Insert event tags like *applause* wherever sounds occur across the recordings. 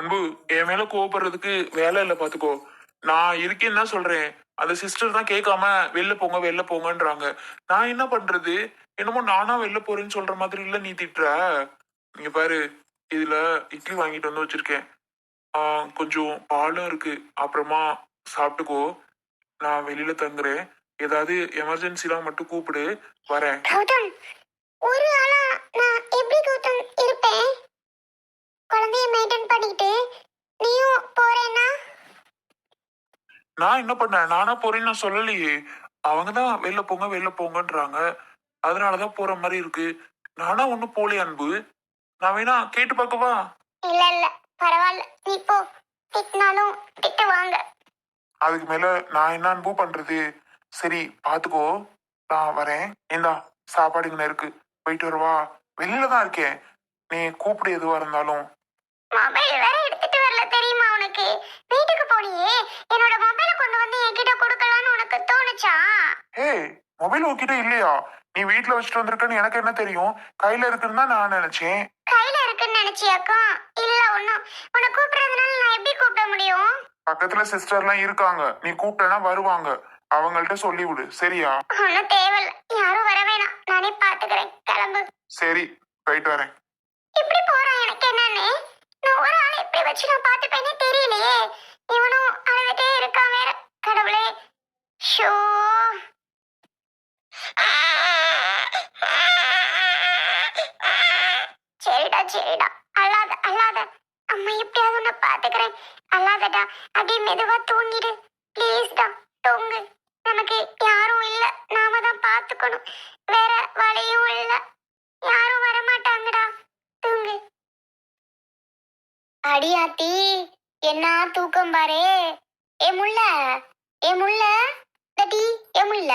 அன்பு என் மேல கோவப்படுறதுக்கு வேலை இல்லை பாத்துக்கோ. நான் இருக்கேன்னு தான் சொல்றேன். அந்த சிஸ்டர் தான் கேட்காம வெளில போங்க வெளில போங்கன்றாங்க. நான் என்ன பண்றது? என்னமோ நானா வெளில போறேன்னு சொல்ற மாதிரி இல்ல நீ திட்டுற. நீங்க பாரு இதுல இட்லி வாங்கிட்டு வந்து வச்சிருக்கேன். ஆஹ் கொஞ்சம் பாலும் இருக்கு. அப்புறமா சாப்பிட்டுக்கோ. நான் வெளியில தங்குறேன். ஏதாவது எமர்ஜென்சிலாம் மட்டும் கூப்பிடு. வரேன். கௌதம் ஒரு ஆளா நான் எப்படி கௌதம் இருப்பேன்? குழந்தைய மெயின்டைன் பண்ணிட்டு நீயும் போறேன்னா? நான் என்ன பண்ணேன்? நானா போறேன்னு நான் சொல்லலையே. அவங்க தான் வெளில போங்க வெளில போங்கன்றாங்க. அதனாலதான் போற மாதிரி இருக்கு. நானா ஒன்னும் போலே அன்பு. நான் வேணா கேட்டு பார்க்கவா? இல்ல இல்ல. பரவாயில்ல. நீ போ. திட்டினாலும் திட்டு வாங்க. அதுக்கு மேல நான் என்ன அன்பு பண்றது? சரி பாத்துக்கோ. நான் வரேன். இந்தா சாப்பாடு இங்க இருக்கு. போயிட்டு வரவா? வெளியில தான் இருக்கேன். நீ கூப்பிடு எதுவா இருந்தாலும். மொபைல் வேற எடுத்துட்டு வரல தெரியுமா உனக்கு? வீட்டுக்கு போனியே என்னோட மொபைலை கொண்டு வந்து என்கிட்ட கொடுக்கலான்னு உனக்கு தோணுச்சா? ஹே மொபைல் உன்கிட்ட இல்லையா? நீ வீட்ல வச்சுட்டு வந்திருக்கன்னு எனக்கு என்ன தெரியும்? கையில இருக்குன்னு தான் நான் நினைச்சேன். கையில இருக்குன்னு நினைச்சியாக்கா? இல்ல ஒண்ணும். உன்னை கூப்பிடுறதுனால நான் எப்படி கூப்பிட முடியும்? பக்கத்துல சிஸ்டர்லாம் இருக்காங்க. நீ கூப்பிட்டனா வருவாங்க. அவங்கள்ட்ட சொல்லி விடு சரியா? ஒன்னும் தேவையில்ல. யாரும் வர வேணாம். நானே பாத்துக்கிறேன் கிளம்பு. சரி போயிட்டு வரேன் இப்படி போறான் எனக்கு என்னன்னு நான் ஒரு ஆளை எப்படி வச்சு நான் பார்த்துப்பேனே தெரியலையே. இவனும் அழுதுட்டே இருக்கான் வேற. கடவுளே. ஷோ. சரிடா சரிடா. அல்லாத அல்லாத அம்மா எப்படியாவது உன்னை பாத்துக்கிறேன் அல்லாதடா அப்படியே மெதுவா தூங்கிடு. ப்ளீஸ்டா தூங்கு. நமக்கு யாரும் இல்ல. நாம தான் பாத்துக்கணும் வேற வழியும் இல்ல. யாரும் வர மாட்டாங்கடா தூங்கு. அடியாத்தி என்ன தூக்கம் பாரே? ஏ முள்ள ஏ முள்ள தட்டி ஏ முள்ள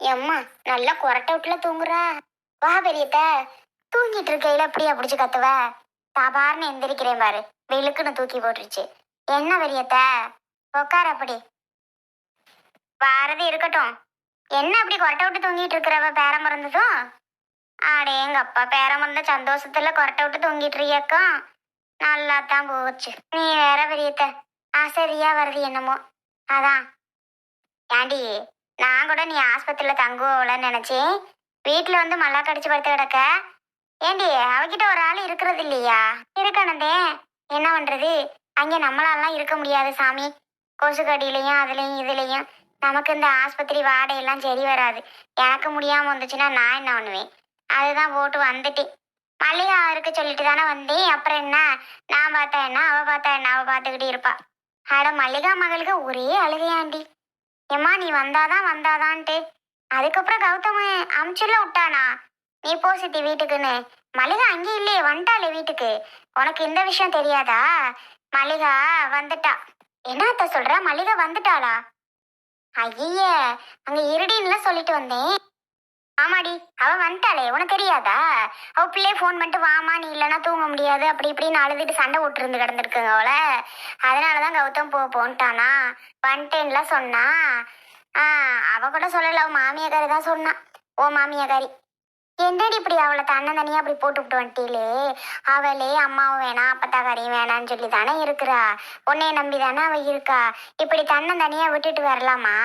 எம்மா நல்லா கொரட்டை விட்டுல தூங்குறா. வா பெரியத்த தூங்கிட்டு இருக்கையில அப்படியே பிடிச்சு கத்துவ? சாதாரண எந்திரிக்கிறேன் பாரு வெளுக்குன்னு தூக்கி போட்டுருச்சு. என்ன பெரியத்த உக்கார அப்படி. வாரது இருக்கட்டும். என்ன அப்படி கொரட்டை விட்டு தூங்கிட்டு இருக்கிறவ பேரம் பிறந்ததும் ஆடே எங்க அப்பா பேரம் பிறந்த சந்தோஷத்துல கொரட்டை விட்டு தூங்கிட்டு இருக்கியாக்கா? நல்லா தான் போச்சு. நீ வேற பெரியத்த ஆசரியா வருது என்னமோ. அதான். ஏண்டி நான் கூட நீ ஆஸ்பத்திரியில் தங்குவோலன்னு நினச்சேன். வீட்டில் வந்து மல்லா கடிச்சு படுத்து கிடக்க. ஏண்டி அவகிட்ட ஒரு ஆள் இருக்கிறது இல்லையா? இருக்கணுந்தே என்ன பண்ணுறது அங்கே நம்மளாலாம் இருக்க முடியாது சாமி. கொசு கடியிலையும் இதுலேயும் நமக்கு இந்த ஆஸ்பத்திரி வாடையெல்லாம் சரி வராது. எனக்கு முடியாமல் வந்துச்சுன்னா நான் என்ன பண்ணுவேன்? அதுதான் போட்டு வந்துட்டேன். மல்லிகா இருக்க சொல்லிட்டு தானே வந்தேன். அப்புறம் என்ன? நான் பார்த்தா என்ன? அவ பார்த்தா என்ன? அவ பார்த்துக்கிட்டே இருப்பா. அட மல்லிகா மகளுக்கு ஒரே அழுகையாண்டி. ஏம்மா நீ வந்தாதான் வந்தாதான்ட்டு. அதுக்கப்புறம் கௌதம அமுச்சுல விட்டானா? நீ போ சித்தி வீட்டுக்குன்னு. மல்லிகா அங்கே இல்லையே வந்துட்டாளே வீட்டுக்கு. உனக்கு இந்த விஷயம் தெரியாதா? மல்லிகா வந்துட்டா. என்னத்த சொல்ற? மல்லிகா வந்துட்டாளா? ஐய அங்க இருடின்லாம் சொல்லிட்டு வந்தேன். ஆமாடி அவ வந்துட்டாளே உனக்கு தெரியாதா? அவ பிள்ளைய ஃபோன் பண்ணிட்டு வாமா நீ இல்லைன்னா தூங்க முடியாது அப்படி இப்படின்னு அழுதுட்டு சண்டை விட்டுருந்து கிடந்திருக்குங்க அவளை. அதனாலதான் கௌதம் போ போன்ட்டானா? வந்துட்டேன்லாம் சொன்னா. ஆ அவ கூட சொல்லல அவ மாமியாக்காரி தான் சொன்னா. ஓ மாமியாக்காரி என்னடி இப்படி அவளை தன்னை தனியாக அப்படி போட்டு விட்டு வந்துட்டீங்களே? அவளே அம்மாவும் வேணாம் அப்பத்தாக்காரியும் வேணான்னு சொல்லி தானே இருக்கிறா. உன்னைய நம்பி தானே அவள் இருக்கா? இப்படி தன்னை தனியாக விட்டுட்டு வரலாமா?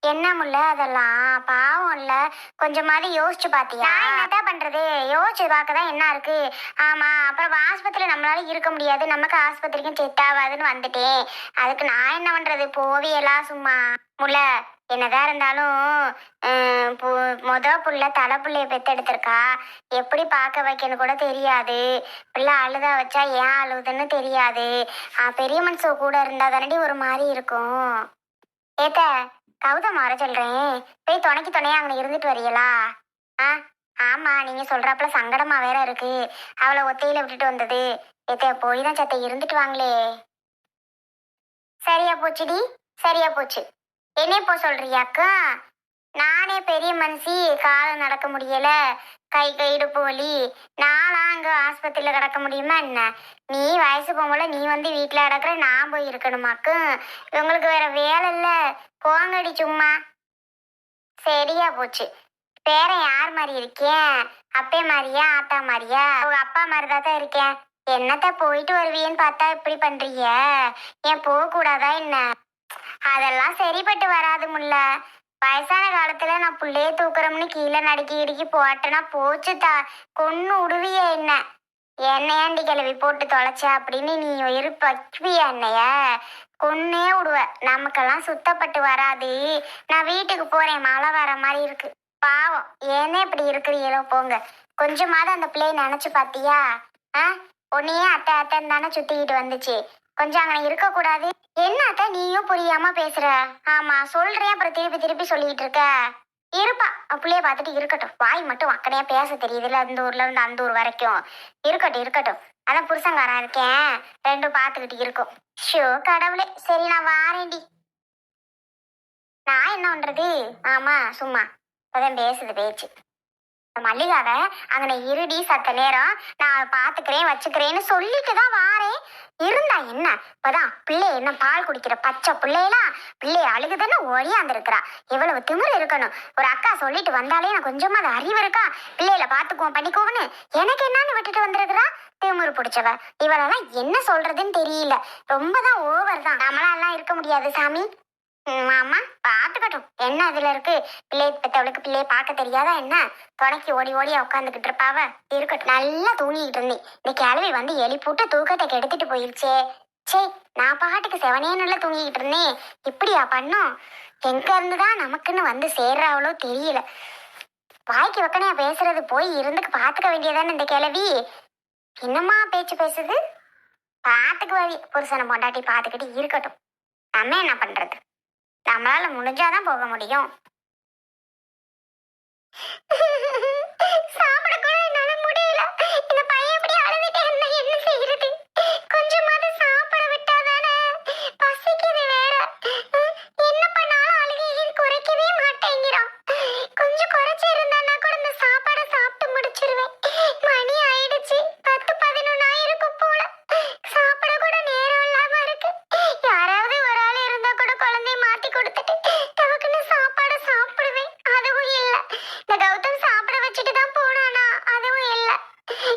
என்ன முல்ல அதெல்லாம்? பாவம் இல்லை. கொஞ்சமாவது யோசிச்சு பார்த்தியா என்னதான் பண்ணுறது யோசிச்சு பார்க்க தான் என்ன இருக்கு? ஆமாம் அப்புறம் ஆஸ்பத்திரியில் நம்மளால இருக்க முடியாது. நமக்கு ஆஸ்பத்திரிக்கும் செட் ஆகாதுன்னு வந்துட்டேன். அதுக்கு நான் என்ன பண்ணுறது போவியலாம் சும்மா. முல்லை என்னதான் இருந்தாலும் பு- முத புள்ள தலை புள்ளைய பெத்தெடுத்திருக்கா. எப்படி பார்க்க வைக்கணும் கூட தெரியாது. பிள்ளை அழுதா வச்சா ஏன் அழுதுன்னு தெரியாது. பெரிய மனுஷ கூட இருந்தா தானடி ஒரு மாதிரி இருக்கும். ஏத்த கௌதம் வர சொல்றேன். போய் துணைக்கு துணையா அங்கே இருந்துட்டு வரீங்களா ஆ ஆமா நீங்க சொல்றாப்புல சங்கடமா வேற இருக்கு. அவளை ஒத்தையில விட்டுட்டு வந்தது. ஏத்த போய் தான் சத்த இருந்துட்டு வாங்களே. சரியா போச்சுடி? சரியா போச்சு. என்ன இப்போ சொல்றியாக்கா நானே பெரிய மனுஷி காலம் நடக்க முடியல. கை கை இடுப்பு வலி. நானா அங்க ஆஸ்பத்திரியில கிடக்க முடியுமா என்ன? நீ வயசு போகும்போல நீ வந்து வீட்டுல கிடக்குற நான் போய் இருக்கணுமாக்கு இவங்களுக்கு வேற வேலை இல்ல. போங்கடி சும்மா. சரியா போச்சு. பேரன் யார் மாதிரி இருக்கேன் அப்பே மாதிரியா ஆத்தா மாதிரியா? உங்க அப்பா மாதிரி தான் இருக்கேன். என்னத்த போயிட்டு வருவியன்னு பார்த்தா இப்படி பண்றீங்க? ஏன் போக கூடாதா என்ன? அதெல்லாம் சரிப்பட்டு வராது முல்ல. வயசான காலத்துல நான் புள்ளைய தூக்குறோம்னு கீழே நடுக்கி இடுக்கி போட்டேன்னா போச்சு தா கொன்னு உடுவிய என்ன? என்னையாண்டி கிளவி போட்டு தொலைச்ச அப்படின்னு நீ இருப்ப வைப்பிய என்னைய? கொன்னே விடுவ நமக்கெல்லாம் சுத்தப்பட்டு வராது. நான் வீட்டுக்கு போறேன். மழை வர மாதிரி இருக்கு. பாவம். ஏனே இப்படி இருக்கிறீங்களோ போங்க. கொஞ்சமாவது அந்த பிள்ளைய நினைச்சு பாத்தியா? ஆ? உன்னையே அத்தை அத்தைன்னு தானே சுத்திக்கிட்டு வந்துச்சு. கொஞ்சம் அங்கே இருக்கக்கூடாது. என்ன அத்தை நீயும் புரியாம பேசுற? ஆமா சொல்றேன் அப்புறம் திருப்பி திருப்பி சொல்லிட்டு இருக்க. இருப்பா. அவ பிள்ளைய பார்த்துட்டு இருக்கட்டும். வாய் மட்டும் அக்கடையா பேச தெரியுதுல்ல அந்த ஊர்ல இருந்து அந்த ஊர் வரைக்கும். இருக்கட்டும் இருக்கட்டும். அதான் புருஷங்காரன் இருக்கேன். ரெண்டும் பார்த்துக்கிட்டு இருக்கும். ஷோ கடவுளே. சரி நான் வாரேண்டி நான் என்ன பண்றது? ஆமா சும்மா. இப்பதான் பேசுது பேச்சு. மல்லிகாவை அங்கன இருடி சத்த நேரம் நான் பாத்துக்கிறேன் வச்சுக்கிறேன்னு சொல்லிட்டு தான் வாரேன். இருந்தா என்ன? இப்பதான் பிள்ளை என்ன பால் குடிக்கிற பச்சை பிள்ளையெல்லாம் பிள்ளைய அழுகுதுன்னு ஒழியாந்துருக்கிறா இவ்வளவு திமிர் இருக்கணும். ஒரு அக்கா சொல்லிட்டு வந்தாலே நான் கொஞ்சமா அது அறிவு இருக்கா? பிள்ளையில பாத்துக்குவோம் பண்ணிக்குவோம்னு எனக்கு என்னன்னு விட்டுட்டு வந்திருக்கிறா? திமிரு பிடிச்சவ. இவளெல்லாம் என்ன சொல்றதுன்னு தெரியல. ரொம்ப தான் ஓவர் தான். நம்மளாலாம் இருக்க முடியாது சாமி. மாமா ஆமா. பாத்துக்கட்டும். என்ன அதுல இருக்கு? பிள்ளை பெத்தவளுக்கு பிள்ளைய பார்க்க தெரியாதா என்ன? துணைக்கு ஓடி ஓடி உட்காந்துக்கிட்டு இருப்பாவ. இருக்கட்டும். நல்லா தூங்கிக்கிட்டு இருந்தேன். இந்த கிழவி வந்து எழுப்பிவிட்டு தூக்கத்தை கெடுத்துட்டு போயிருச்சே. சே நான் பாட்டுக்கு செவனே நல்லா தூங்கிக்கிட்டு இருந்தேன். இப்படியா பண்ணும்? எங்க இருந்துதான் நமக்குன்னு வந்து சேர்றாவளோ தெரியல. வாய்க்கு வக்கனையா பேசுறது போய் இருந்துக்கு பாத்துக்க வேண்டியதானே இந்த கிழவி? என்னம்மா பேச்சு பேசுது? பாத்துக்குவாவி. புருஷனை பொண்டாட்டி பாத்துக்கிட்டு இருக்கட்டும். நம்ம என்ன பண்றது? நம்மளால முடிஞ்சாதான் போக முடியும். *laughs* சாப்பிட கூட என்னால முடியல. இந்த பையன் இப்படி அழுது இருந்தா என்ன செய்யறது கொஞ்சமாவது சாப்பிட விட்டாதானே பசிக்குது வேற உம், என்ன பண்ணாலும் அழுகையை குறைக்கவே மாட்டேங்கிறான் கொஞ்சம் குறைச்சு இருந்தானா கூட இந்த சாப்பாடை சாப்பிட்டு முடிச்சிருவேன் மணி ஆயிடுச்சு பத்து பதினொன்னு ஆயிருக்கும் போல சாப்பிட கூட நேரம் இல்லாம இருக்கு யாராவது ஒரு ஆள் இருந்தா கூட குழந்தைய மாத்தி கொடுத்துட்டு நமக்குன்னு சாப்பாடை சாப்பிடுவேன் அதுவும் இல்ல இந்த கௌதம் சாப்பிட வச்சுட்டு தான் போனானா அதுவும் இல்ல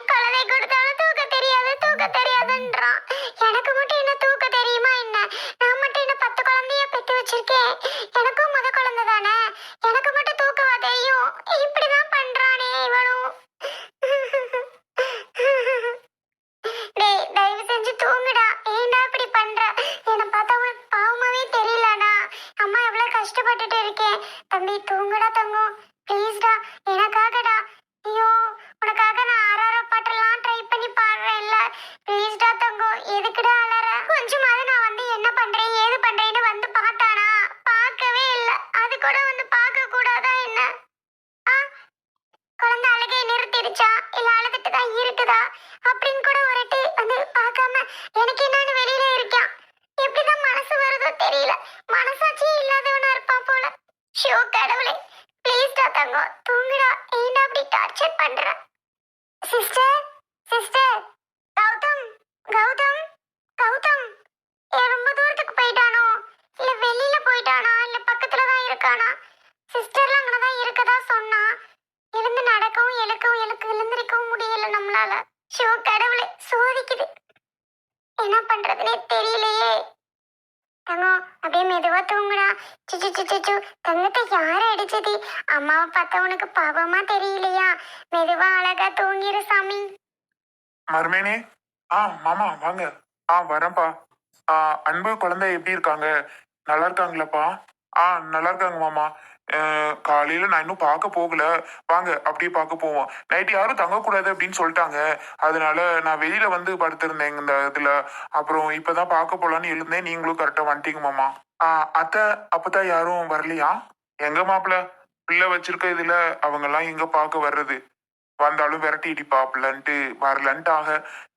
குழந்தை கொடுத்தாலும் தூக்க தெரியாது தூக்க தெரியாதுன்றான் எனக்கு மட்டும் என்ன தூக்க தெரியுமா என்ன நான் மட்டும் என்ன பத்து குழந்தைய பெத்து வச்சிருக்கேன் எனக்கும் முத குழந்தை தானே எனக்கு மட்டும் தூக்கவா தெரியும் இப்படிதான் பண்றானே இவனும் டேய் தயவு செஞ்சு தூங்குடா ஏன்டா இப்படி பண்ற என்னை பார்த்தா உனக்கு பாவமாவே தெரியலடா அம்மா எவ்வளவு கஷ்டப்பட்டுட்டு இருக்கேன் தம்பி தூங்குடா தங்கம் ப்ளீஸ்டா எனக்காகடா ஐயோ உனக்காக நான் ஆறார பாட்டெல்லாம் ட்ரை பண்ணி பாடுறேன்ல ப்ளீஸ்டா தங்கம் எதுக்குடா அலற கொஞ்சமாவது நான் வந்து என்ன பண்றேன் ஏது பண்றேன்னு வந்து பார்த்தானா பார்க்கவே இல்லை அது கூட வந்து பார்க்க கூடாதா என்ன ஆ குழந்தை அழுகையை நிறுத்திடுச்சா இல்ல அழுதுட்டு தான் இருக்குதா அப்படின்னு கூட ஒருட்டு வந்து பார்க்காம எனக்கு என்னன்னு வெளியில இருக்கான் எப்படிதான் மனசு வருதோ தெரியல மனசாட்சியே இல்லாதவனா இருப்பான் போல ஷோ கடவுளே ப்ளீஸ்டா தங்கம் தூங்குடா ஏன்டா அப்படி டார்ச்சர் பண்ற சிஸ்டர் சிஸ்டர் கௌதம் கௌதம் கௌதம் ஏன் ரொம்ப தூரத்துக்கு போயிட்டானோ இல்ல வெளியில போயிட்டானா இல்ல பக்கத்துல தான் இருக்கானா சிஸ்டர்லாம் அங்கதான் இருக்கதா சொன்னா எழுந்து நடக்கவும் எழுக்கவும் எழுக்கு எழுந்திருக்கவும் முடியல ஷோ கடவுளை சோதிக்குது. என்ன பண்றதுனே தெரியலையே. தங்கம் அப்படியே மெதுவா தூங்குடா. சுச்சு சுச்சு தங்கத்தை யார அடிச்சது? அம்மாவை பார்த்தா உனக்கு பாவமா தெரியலையா? மெதுவா அழகா தூங்கிரு சாமி. மருமேனே ஆ மாமா வாங்க. ஆ வரேன்ப்பா. ஆ அன்பு குழந்தை எப்படி இருக்காங்க? நல்லா இருக்காங்களாப்பா? ஆ நல்லா இருக்காங்க மாமா. காலையில நான் இன்னும் பார்க்க போகல. வாங்க அப்படியே பார்க்க போவோம். நைட்டு யாரும் தங்கக்கூடாது அப்படின்னு சொல்லிட்டாங்க. அதனால நான் வெளியில வந்து படுத்திருந்தேன் இந்த இதுல. அப்புறம் இப்பதான் பார்க்க போலான்னு எழுந்தேன். நீங்களும் கரெக்டா வந்துட்டீங்க மாமா. அத்தை அப்பதான் யாரும் வரலையா? எங்க மாப்பிள்ள பிள்ளை வச்சிருக்க இதுல அவங்க எல்லாம் எங்க பார்க்க வர்றது? வந்தாலும் விரட்டி வரலன்ட்டு ஆக.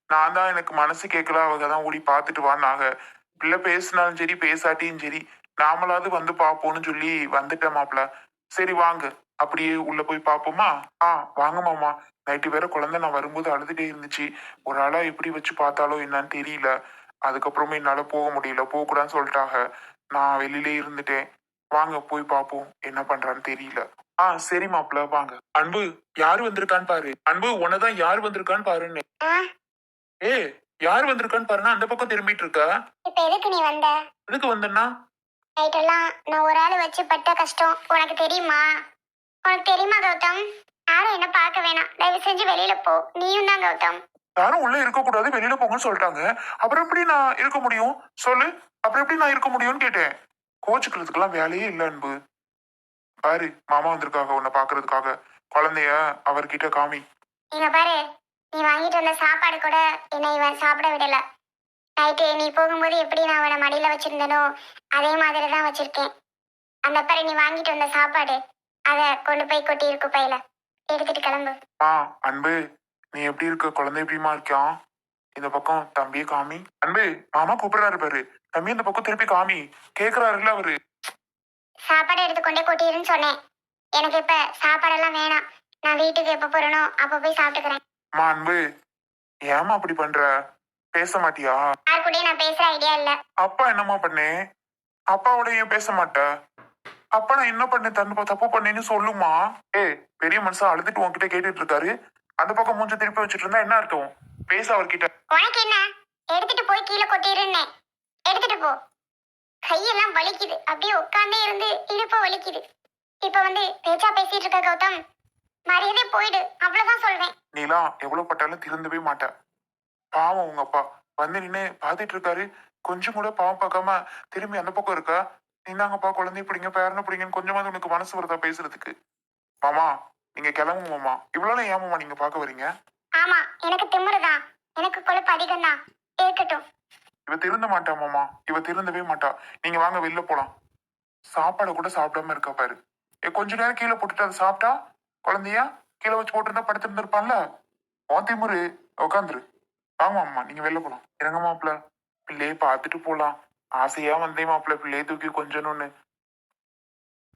நான் தான் எனக்கு மனசு கேட்கல. அவங்க தான் ஓடி பார்த்துட்டு வானாக பிள்ளை பேசினாலும் சரி பேசாட்டியும் சரி. நாமளாவது வந்து பார்ப்போம்னு சொல்லி வந்துட்டேன் மாப்ள சரி வாங்க. அப்படியே உள்ள போய் பார்ப்போமா ஆ வாங்க மாமா. நைட்டு வேற குழந்தை நான் வரும்போது அழுதுட்டே இருந்துச்சு. ஒரு ஆளா எப்படி வச்சு பார்த்தாலோ என்னன்னு தெரியல. அதுக்கப்புறமா என்னால போக முடியல. போக கூடாதுன்னு சொல்லிட்டாங்க. நான் வெளியிலே இருந்துட்டேன். வாங்க போய் பார்ப்போம் என்ன பண்றான்னு தெரியல. ஆ சரி மாப்ள வாங்க. அன்பு யார் வந்திருக்கான்னு பாரு. அன்பு உன்னதான் யார் வந்திருக்கான்னு பாருன்னு. ஏ யார் வந்திருக்கான்னு பாருன்னா அந்த பக்கம் திரும்பிட்டு இருக்கா? இப்ப எதுக்கு நீ வந்த? எதுக்கு வந்தேன்னா? நைட்டெல்லாம் நான் ஒரு ஆள் வச்சு பட்ட கஷ்டம். உனக்கு தெரியுமா? உனக்கு தெரியுமா கௌதம்? யாரும் என்ன பார்க்க வேணாம். தயவு செஞ்சு வெளியில போ. நீயும் தான் கௌதம். யாரும் உள்ள இருக்க கூடாது வெளியில போங்கன்னு சொல்லிட்டாங்க. அப்புறம் எப்படி நான் இருக்க முடியும்? சொல்லு. அப்புறம் எப்படி நான் இருக்க முடியும்னு கேட்டேன். கோச்சுக்கிறதுக்கெல்லாம் வேலையே இல்ல அன்பு. பாரு மாமா வந்திருக்காங்க உன்னை பாக்குறதுக்காக குழந்தைய அவர்கிட்ட காமி. இங்க பாரு. நீ வாங்கிட்டு வந்த சாப்பாடு கூட என்னை இவன் சாப்பிட விடல. நைட்டு நீ போகும்போது எப்படி நான் அவனை மடியில வச்சிருந்தனோ அதே மாதிரி தான் வச்சிருக்கேன். அந்த பாரு நீ வாங்கிட்டு வந்த சாப்பாடு அதை கொண்டு போய் கொட்டி இருக்கு பையில. எடுத்துட்டு கிளம்பு. ஆ அன்பு நீ எப்படி இருக்க? குழந்தை எப்படிமா இருக்கான் இந்த பக்கம் தம்பியை காமி. அன்பு மாமா கூப்பிடுறாரு பாரு. தம்பி இந்த பக்கம் திருப்பி காமி. கேக்குறாருல்ல அவரு. சாப்பாடு எடுத்து கொண்டே கொட்டிருன்னு சொன்னேன். எனக்கு இப்ப சாப்பாடெல்லாம் வேணாம். நான் வீட்டுக்கு எப்ப போறேனோ அப்ப போய் சாப்பிட்டுக்கிறேன். அம்மா அன்பு ஏமா அப்படி பண்ற? பேச மாட்டியா? யார் கூடயும் நான் பேசுற ஐடியா இல்ல. அப்பா என்னம்மா பண்ணேன் அப்பாவோட ஏன் பேச மாட்ட? அப்பா நான் என்ன பண்ணேன் தப்பு தப்பு பண்ணேன்னு சொல்லுமா? ஏய் பெரிய மனுஷன் அழுதுட்டு உன்கிட்ட கேட்டுட்டு இருக்காரு அந்த பக்கம் மூஞ்ச திருப்பி வச்சுட்டு இருந்தா என்ன அர்த்தம்? பேச அவர்கிட்ட. உனக்கு என்ன? எடுத்துட்டு போய் கீழே கொட்டிருன்னேன் எடுத்துட்டு போ. கையெல்லாம் வலிக்குது. அப்படியே உட்காந்தே இருந்து இடுப்பு வலிக்குது. இப்ப வந்து பேச்சா பேசிட்டு இருக்க கௌதம். மரியாதை போயிடு. அவ்வளவுதான் சொல்வேன். நீலாம் எவ்வளவு பட்டாலும் திருந்தவே மாட்ட. பாவம் உங்க அப்பா. வந்து நின்னு பாத்துட்டு இருக்காரு. கொஞ்சம் கூட பாவம் பார்க்காம திரும்பி அந்த பக்கம் இருக்கா? நீந்தாங்கப்பா குழந்தை பிடிங்க பேரனை பிடிங்கன்னு கொஞ்சமாவது உனக்கு மனசு வருதா பேசுறதுக்கு? மாமா நீங்க கிளம்பு மாமா. இவ்வளவு ஏன் மாமா நீங்க பார்க்க வரீங்க? ஆமா எனக்கு திமிருதான். எனக்கு கொழுப்பு அதிகம் தான் இருக்கட்டும். இவ திருந்த மாட்டா மாமா. இவ திருந்தவே மாட்டா. நீங்க வாங்க வெளில போலாம். சாப்பாடு கூட சாப்பிடாம இருக்கா பாரு. ஏ கொஞ்ச நேரம் கீழே போட்டுட்டு அதை சாப்பிட்டா குழந்தையா? கீழே வச்சு போட்டிருந்தா படுத்திருந்திருப்பான்ல? உன் திமுரு உட்காந்துரு ஆமா ஆமா நீங்க வெளில போலாம். இறங்க மாப்பிள்ள. பிள்ளையை பார்த்துட்டு போலாம். ஆசையா வந்தே மாப்பிள்ள. பிள்ளையை தூக்கி கொஞ்சணும்னு.